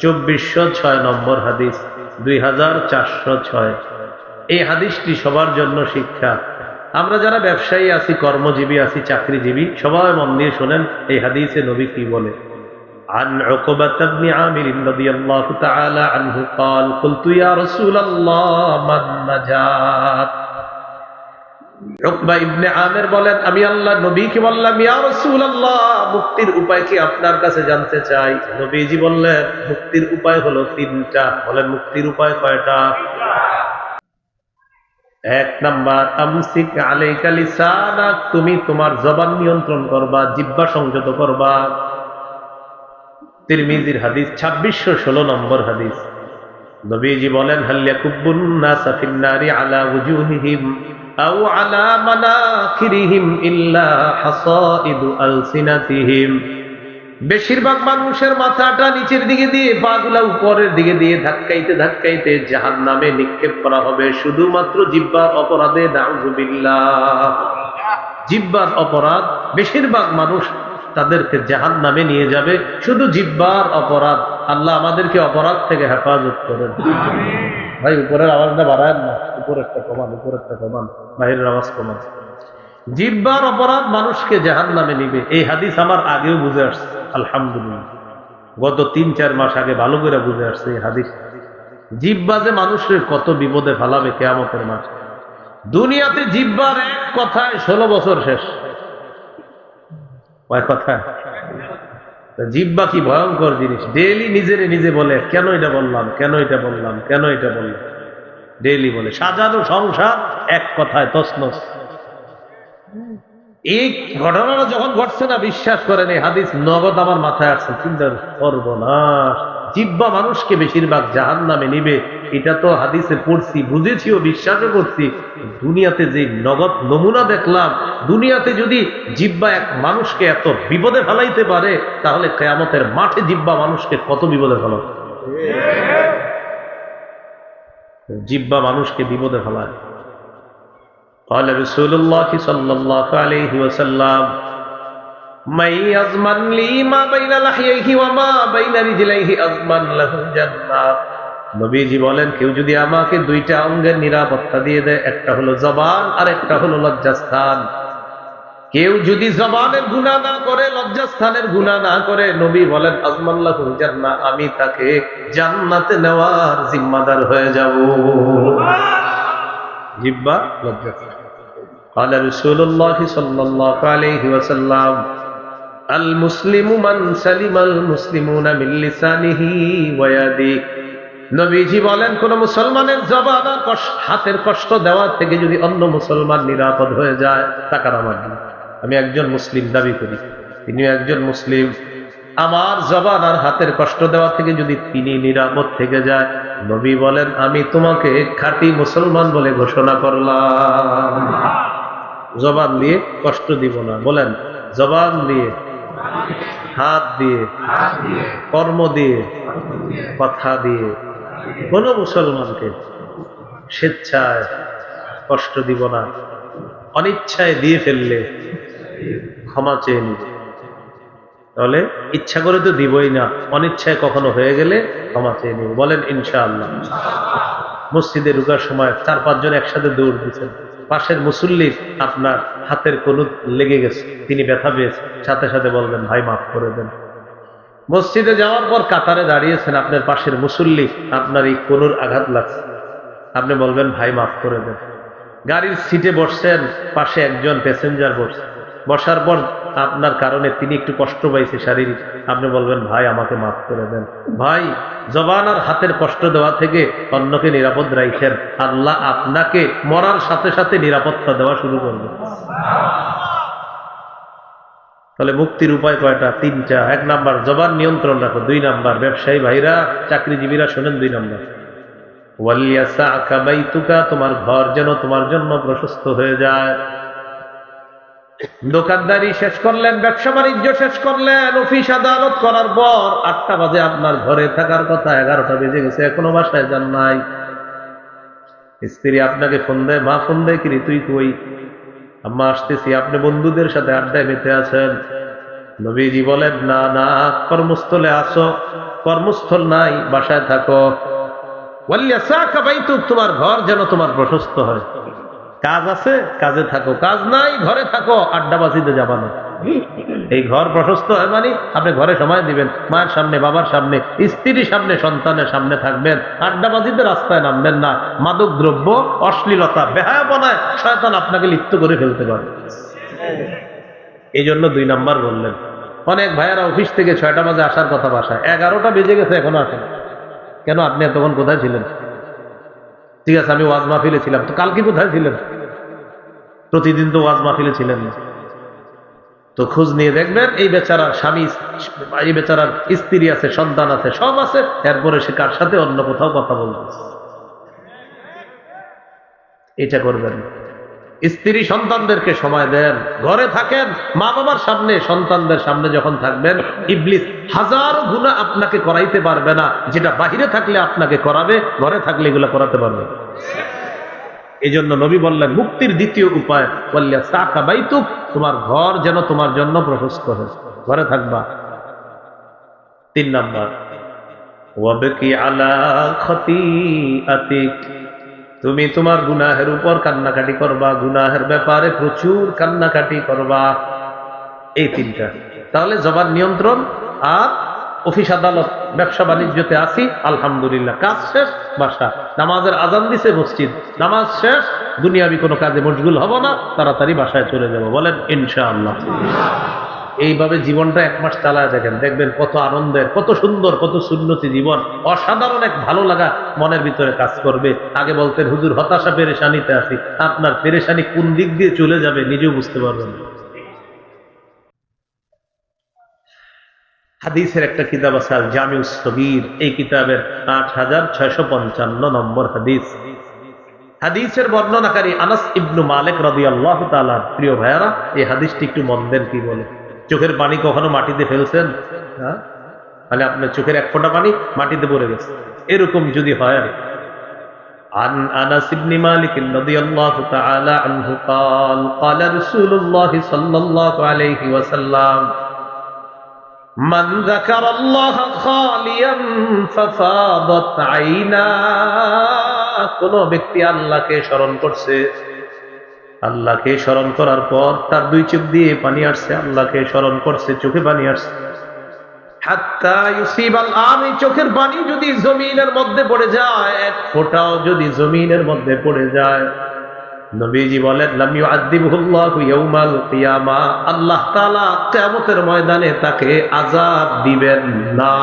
চব্বিশশো ছয় নম্বর হাদিস, দুই হাজার চারশো ছয়। এই হাদিসটি সবার জন্য শিক্ষা। আমরা যারা ব্যবসায়ী আছি, কর্মজীবী আছি, চাকরিজীবী, সবাই মন দিয়ে শোনেন, এই হাদিসে নবী কি বলে। عن عقبة بن عامر رضي الله تعالى عنه قال قلت يا رسول الله من نجات উকবা ইবনে আমের বলেন আমি আল্লাহ নবীকে বললাম ইয়া রাসূলুল্লাহ মুক্তির উপায় কি আপনার কাছে জানতে চাই নবীজি বললেন মুক্তির উপায় হলো তিনটা বলেন মুক্তির উপায় কয়টা এক নাম্বার আমসিক আলাইকা লিসানাক তুমি তোমার জবান নিয়ন্ত্রণ করবা জিহ্বা সংযত করবা তিরমিজির হাদিস, ছাব্বিশশো ষোলো নম্বর হাদিস। নবীজি বলেন হাল্লাকুব্বুন নাসা ফিন্নারি আলা উজুহিহিম আও আলা মানাখিরিহিম ইল্লা হাসাইদু আলসিনাতিহিম। বেশিরভাগ মানুষের মাথাটা নিচের দিকে দিয়ে, পাগুলা উপরের দিকে দিয়ে ধাক্কাইতে ধাক্কাইতে জাহান নামে নিক্ষেপ করা হবে। শুধুমাত্র জিব্বার অপরাধে নাউজুবিল্লাহ। জিব্বার অপরাধ, বেশিরভাগ মানুষ তাদেরকে জাহান নামে নিয়ে যাবে। শুধু জিব্বার অপরাধ। আল্লাহ আমাদেরকে অপরাধ থেকে হেফাজত করেন। ভাই উপরের আওয়াজটা বাড়ায় না। উপরেরটা কমান উপরেরটা কমান। বাহিরের আওয়াজ কমান। জিব্বার অপরাধ মানুষকে জাহান নামে নিবে। এই হাদিস আমার আগেও বুঝে আসছে। আলহামদুলিল্লাহ। গত তিন চার মাস আগে ভালো করে বুঝে আসছে এই হাদিস। জিব্বা যে মানুষের কত বিপদে ফালাবে কেয়ামতের মাস দুনিয়াতে জিব্বার এক কথায় ষোলো বছর শেষ। কয় কথা। জিব্বা কি ভয়ঙ্কর জিনিস। ডেইলি নিজেরে নিজে বলে, কেন এটা বললাম, কেন এটা বললাম, কেন এটা বললাম। ডেইলি বলে, সাজানো সংসার এক কথায় তসনস এই ঘটনাটা যখন ঘটছে না, বিশ্বাস করেন, এই হাদিস নগদ আমার মাথায় আসছে। চিন্তা সর্বনাশ। জিব্বা মানুষকে বেশিরভাগ জাহান নামে নিবে এটা তো হাদিসে পড়ছি বুঝেছিও বিশ্বাসও করছি দুনিয়াতে যে নগদ নমুনা দেখলাম দুনিয়াতে যদি জিব্বা এক মানুষকে এত বিপদে ফেলাইতে পারে তাহলে কেয়ামতের মাঠে জিব্বা মানুষকে কত বিপদে ফেলাবে জিব্বা মানুষকে বিপদে ফেলায় قال رسول الله صلى الله عليه وسلم নবীজি বলেন কেউ যদি আমাকে দুইটা অঙ্গের নিরাপত্তা দিয়ে দেয় একটা হলো জবান আর একটা হলো লজ্জাস্থান কেউ যদি জবানের গুণা না করে লজ্জাস্থানের গুণা না করে নবী বলেন আজমাল্লাহ জান্না আমি তাকে জান্নাতে নেওয়ার জিম্মাদার হয়ে যাব জিব্বা লজ্জাস্থান قال رسول الله صلى الله عليه وسلم আল মুসলিমু মান সালিম আল মুসলিমুনা মিন লিসানিহি নবীজি বলেন, কোন মুসলমানের জবান হাতের কষ্ট দেওয়ার থেকে যদি অন্য মুসলমান নিরাপদ হয়ে যায় তাকার আমার আমি একজন মুসলিম দাবি করি তিনি একজন মুসলিম। আমার জবান আর হাতের কষ্ট দেওয়া থেকে যদি তিনি নিরাপদ থেকে যায়, নবী বলেন, আমি তোমাকে খাঁটি মুসলমান বলে ঘোষণা করলাম। জবান দিয়ে কষ্ট দিব না। বলেন জবান দিয়ে হাত দিয়ে, কর্ম দিয়ে, কথা দিয়ে। কোন মুসলমানকে স্বেচ্ছায় কষ্ট দিব না, অনিচ্ছায় দিয়ে ফেললে ক্ষমা চেয়ে নিব। তাহলে ইচ্ছা করে তো দিবই না, অনিচ্ছায় কখনো হয়ে গেলে ক্ষমা চেয়ে নিব। বলেন, ইনশাআল্লাহ। মসজিদে ঢুকার সময় চার পাঁচজন একসাথে দৌড় দিচ্ছেন পাশের মুসল্লির আপনার হাতের কলুদ লেগে গেছে, তিনি ব্যথা পেয়েছেন সাথে সাথে বলবেন ভাই, মাফ করে দেন। মসজিদে যাওয়ার পর কাতারে দাঁড়িয়েছেন আপনার পাশের মুসল্লি, আপনার এই কলুর আঘাত লাগছে। আপনি বলবেন, ভাই, মাফ করে দেন। গাড়ির সিটে বসছেন, পাশে একজন প্যাসেঞ্জার বসছে। বসার পর আপনার কারণে তিনি একটু কষ্ট পাইছে শারীরিক। আপনি বলবেন, ভাই, আমাকে মাফ করে দেন। ভাই, জবান আর হাতের কষ্ট দেওয়া থেকে অন্যকে নিরাপদ রাখেন আল্লাহ আপনাকে মরার সাথে সাথে নিরাপত্তা দেওয়া শুরু করবে। তাহলে মুক্তির উপায় কয়টা? তিনটা। এক নাম্বার, জবান নিয়ন্ত্রণ রাখো। দুই নাম্বার, ব্যবসায়ী ভাইরা, চাকরিজীবীরা শোনেন দুই নাম্বার। ওয়ালিয়াসা বাইতুকা তোমার ঘর যেন তোমার জন্য প্রশস্ত হয়ে যায়। দোকানদারি শেষ করলেন, ব্যবসা বাণিজ্য শেষ করলেন, অফিস আদালত করার পর আটটা বাজে আপনার ঘরে থাকার কথা, এগারোটা বেজে গেছে, এখনও বাসায় যান নাই। স্ত্রী আপনাকে ফোন দেয়, মা, ফোন দেয় কিরে, তুই কই? আম্মা, আসতেছি, আপনি বন্ধুদের সাথে আড্ডায় মেতে আছেন। নবীজি বলেন, না না, কর্মস্থলে আসো কর্মস্থল নাই, বাসায় থাকো। তোমার ঘর যেন তোমার প্রশস্ত হয়। কাজ আছে, কাজে থাকো। কাজ নাই, ঘরে থাকো, আড্ডাবাজিতে যাবা না। এই ঘর প্রশস্ত হয় মানে আপনি ঘরে সময় দিবেন। মায়ের সামনে, বাবার সামনে, স্ত্রীর সামনে, সন্তানের সামনে থাকবেন। আড্ডাবাজিতে রাস্তায় নামবেন না। মাদক দ্রব্য, অশ্লীলতা বেহায়াপনায় শয়তান আপনাকে লিপ্ত করে ফেলতে পারে। এই জন্য দুই নাম্বার বললেন, অনেক ভাইয়ারা অফিস থেকে ছয়টা বাজে আসার কথা বাসায়। এগারোটা বেজে গেছে, এখনও আসেন। কেন আপনি তখন কোথায় ছিলেন? ঠিক আছে, আমি ওয়াজ মাহফিলে ছিলাম তো কালকে কোথায় ছিলেন প্রতিদিন তো ওয়াজ মাহফিলে ছিলেন। তো খোঁজ নিয়ে দেখবেন, এই বেচারা স্বামী, এই বেচারার স্ত্রী আছে, সন্তান আছে, সব আছে, এরপরে সে কার সাথে অন্য কোথাও কথা বলবে এটা করবেন। স্ত্রী সন্তানদেরকে সময় দেন, ঘরে থাকেন মা বাবার সামনে, সন্তানদের সামনে যখন থাকবেন, ইবলিস হাজার গুণা আপনাকে করাইতে পারবে না। যেটা বাহিরে থাকলে আপনাকে করাবে, ঘরে থাকলে এগুলো করাতে পারবে এই জন্য নবী বললেন, মুক্তির দ্বিতীয় উপায় বললে সাকা বাইতুক, তোমার ঘর যেন তোমার জন্য প্রশস্ত হয়। ঘরে থাকবা। তিন নাম্বার তুমি তোমার গুনাহের উপর কান্নাকাটি করবা, গুনাহের ব্যাপারে প্রচুর কান্নাকাটি করবা। এই তিনটা। তাহলে জবান নিয়ন্ত্রণ আর অফিস আদালত, ব্যবসা বাণিজ্যতে আসি আলহামদুলিল্লাহ। কাজ শেষ, বাসা। নামাজের আজান দিছে মসজিদ। নামাজ শেষ, দুনিয়াবি কোনো কাজে মশগুল হব না, তাড়াতাড়ি বাসায় চলে যাব। বলেন, ইনশাআল্লাহ। এইভাবে জীবনটা এক মাস চালায় দেখেন। দেখবেন কত আনন্দের, কত সুন্দর, কত সুন্নতি জীবন। অসাধারণ এক ভালো লাগা মনের ভিতরে কাজ করবে। আগে বলতেন, হুজুর, হতাশা, পেরেশানিতে আছি। আপনার পেরেশানি কোন দিক দিয়ে চলে যাবে নিজেও বুঝতে পারবেন হাদিসের একটা কিতাব আছে আল জামিউ সগীর। এই কিতাবের আট হাজার ছয়শো পঞ্চান্ন নম্বর হাদিস। হাদিসের বর্ণনাকারী আনাস ইবনু মালিক রবি আল্লাহ তালার প্রিয় ভাইয়ারা, এই হাদিসটি একটু মন দেন কি বলে? চোখের পানি কখনো মাটিতে ফেলছেন হ্যাঁ মানে আপনার চোখের এক ফোঁটা পানি মাটিতে পড়ে গেছে এরকম যদি হয় আর عن انس بن مالك رضي الله تعالى عنه قال قال رسول الله صلى الله عليه وسلم من ذكر الله خاليا ففاضت عينا কোন ব্যক্তি আল্লাহকে স্মরণ করছে আল্লাহকে স্মরণ করার পর তার দুই চোখ দিয়ে পানি আসছে আল্লাহকে স্মরণ করছে চোখে পানি আসছে। চোখের পানি যদি জমিনের মধ্যে পড়ে যায় এক ফোঁটাও যদি জমিনের মধ্যে পড়ে যায়। নবীজি বলেন লাম ইউআযিবুল্লাহু ইয়াউমাল কিয়ামা। আল্লাহ তাআলা কিয়ামতের ময়দানে তাকে আযাব দিবেন না।